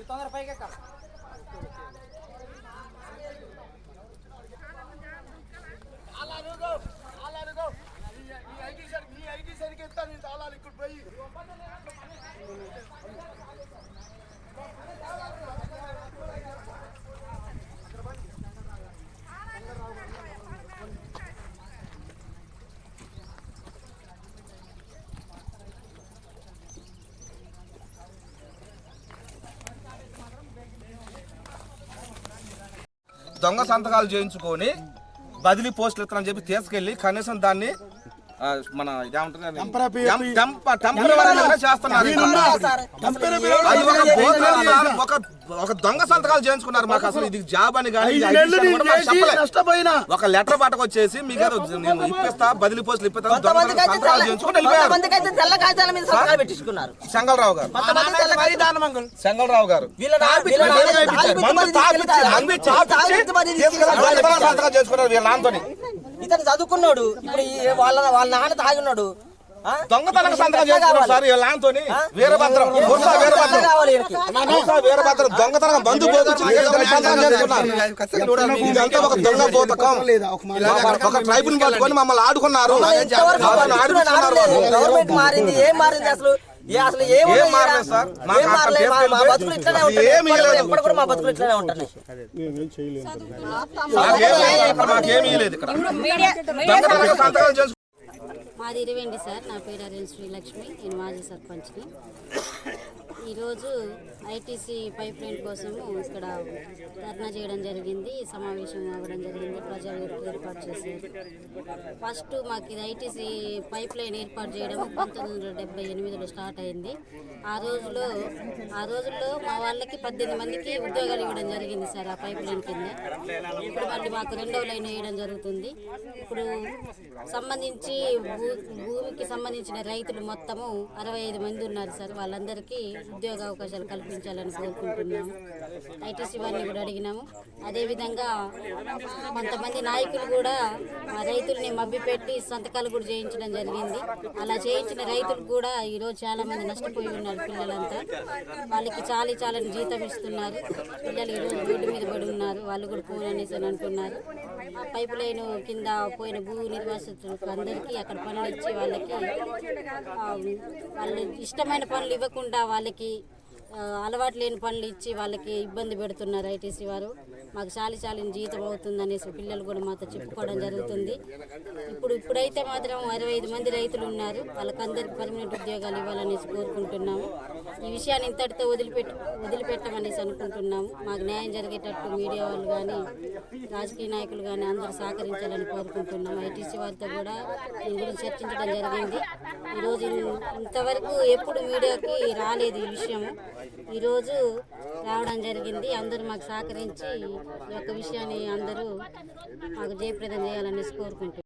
తొందర పైకి ఎక్కాలి దొంగ సంతకాలు చేయించుకొని బదిలీ పోస్టులు ఇస్తానని చెప్పి తీసుకెళ్ళి కనీసం దాన్ని మన చేస్తున్నారు. ఒక ఒక ఒక దొంగ సంతకాలు చేయించుకున్నారు మాకు అసలు ఇది జాబ్ అని కానీ. నష్టపోయినా. ఒక లెటర్ పట్టుకొచ్చేసి మీకు నేను ఇప్పిస్తా బదిలీ పోస్టులు ఇప్పిస్తా సంతకాలు గారు. చెంగళరావు గారు. వీళ్ళ చేసుకున్నారు నాన్నతోని. ఇతను చదువుకున్నాడు. ఇప్పుడు ఈ వాళ్ళ వాళ్ళ నాన్న తాగిన్నాడు? దొంగతనం సంతకం? సార్? వీరభద్రం. వీరభద్రం. వీరభద్రం దొంగతనం బంధు ఇదంతా ఒక దొంగ పోతకం. ఒక ట్రైబుల్ పట్టుకొని మమ్మల్ని ఆడుకున్నారు. గవర్నమెంట్ మారింది. ఏం మారింది అసలు? అసలు ఏం మారలేదు? సార్. మా- బతుకులు ఇట్లనే ఉంటాయి. ఎప్పుడు- కూడా మా బతుకులు ఇట్లనే ఉంటాయి. మాది ఇరవేండి సార్. నా పేరు అరేంజ్ శ్రీలక్ష్మి నేను మాజీ సర్పంచ్ని. ఈరోజు ఐటీసీ పైప్ లైన్ కోసము ఇక్కడ ధర్నా చేయడం జరిగింది. సమావేశం అవ్వడం జరిగింది. ప్రజలు ఏర్పాటు చేశారు. ఫస్ట్ మాకు ఇది ఐటీసీ పైప్ లైన్ ఏర్పాటు చేయడం పంతొమ్మిది వందల డెబ్బై ఎనిమిదిలో స్టార్ట్ అయింది. ఆ రోజులో ఆ రోజుల్లో మా వాళ్ళకి పద్దెనిమిది మందికి ఉద్యోగాలు ఇవ్వడం జరిగింది సార్ ఆ పైప్ లైన్ కింద. ఇప్పుడు మళ్ళీ మాకు రెండవ లైన్ వేయడం జరుగుతుంది. ఇప్పుడు సంబంధించి భూ భూమికి సంబంధించిన రైతులు మొత్తము అరవై ఐదు మంది ఉన్నారు సార్. వాళ్ళందరికీ ఉద్యోగ అవకాశాలు కల్పించాలని కోరుకుంటున్నాము. ఐటీసీ వారిని కూడా అడిగినాము. అదేవిధంగా కొంతమంది నాయకులు కూడా ఆ రైతుల్ని మబ్బిపెట్టి సంతకాలు కూడా చేయించడం జరిగింది. అలా చేయించిన రైతులు కూడా ఈరోజు చాలా మంది నష్టపోయి ఉన్నారు పిల్లలంతా. వాళ్ళకి చాలీ చాలని జీతం ఇస్తున్నారు. పిల్లలు ఈరోజు రోడ్డు మీద పడి ఉన్నారు. వాళ్ళు కూడా ఫోన్ అనేసి అంటున్నారు ఆ పైప్ లైన్ కింద పోయిన భూ నిర్వాసితులకు అందరికీ అక్కడ పనులు ఇచ్చి వాళ్ళకి వాళ్ళు ఇష్టమైన పనులు ఇవ్వకుండా వాళ్ళకి అలవాటు లేని పనులు ఇచ్చి వాళ్ళకి ఇబ్బంది పెడుతున్నారు ఐటీసీ వారు. మాకు చాలి చాలిని జీతం అవుతుంది అనేసి పిల్లలు కూడా మాతో చెప్పుకోవడం జరుగుతుంది. ఇప్పుడు ఇప్పుడైతే మాత్రం అరవై ఐదు మంది రైతులు ఉన్నారు. వాళ్ళకందరికీ పర్మనెంట్ ఉద్యోగాలు ఇవ్వాలనేసి కోరుకుంటున్నాము. ఈ విషయాన్ని ఇంతటితో వదిలిపెట్టి వదిలిపెట్టమనేసి అనుకుంటున్నాము. మాకు న్యాయం జరిగేటట్టు మీడియా వాళ్ళు కానీ రాజకీయ నాయకులు కానీ అందరూ సహకరించాలని కోరుకుంటున్నాం ఐటీసీ వారితో కూడా దీని గురించి చర్చించడం జరిగింది. ఈరోజు ఇంతవరకు ఎప్పుడు మీడియాకి రాలేదు ఈ విషయం ఈరోజు రావడం జరిగింది. అందరూ మాకు సహకరించి ఈ యొక్క విషయాన్ని అందరూ మాకు జయప్రదం చేయాలనేసి కోరుకుంటున్నాం